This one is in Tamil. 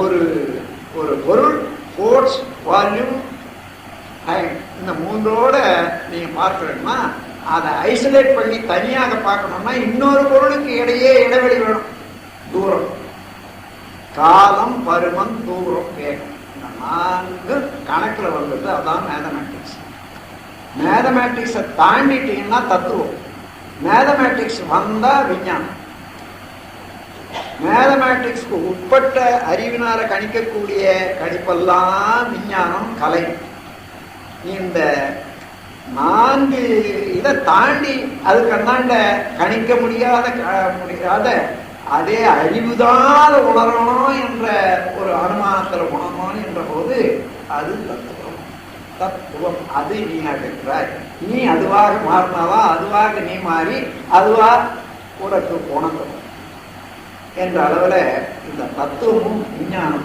ஒரு ஒரு பொருள் ஃபோர்ஸ் வால்யூம் டைம் இந்த மூன்றோட நீங்கள் பார்க்கணும்னா அதை ஐசோலேட் பண்ணி தனியாக பார்க்கணும்னா இன்னொரு பொருளுக்கு இடையே இடைவெளி வேணும். தூரம். காலம் பருமன் தூரம் வேகம் இந்த நான்கு கணக்கில் வந்தது அதான் மேத்தமேட்டிக்ஸ் மேத்தமேட்டிக்ஸை தாண்டிட்டீங்கன்னா தத்துவம். மேத்தமேட்டிக்ஸ் வந்தால் விஞ்ஞானம். மேத்தமேட்டிக்ஸ்க்கு உட்பட்ட அறிவினால கணிக்கக்கூடிய கணிப்பெல்லாம் விஞ்ஞானம் கலை. இந்த நான்கு இதை தாண்டி அது கண்ணாண்ட கணிக்க முடியாத முடியாத அதே அறிவுதான் உணரணும் என்ற ஒரு அனுமானத்தில் உணரணும் என்ற போது அது தத்துவம். தத்துவம். அது நீ அடைக்கிறாய் நீ அதுவாக மாறினாதான் அதுவாக நீ மாறி அதுவாக உனக்கு உணர்ந்தோம் என்ற அளவில் இந்த தத்துவமும் விஞ்ஞானமும்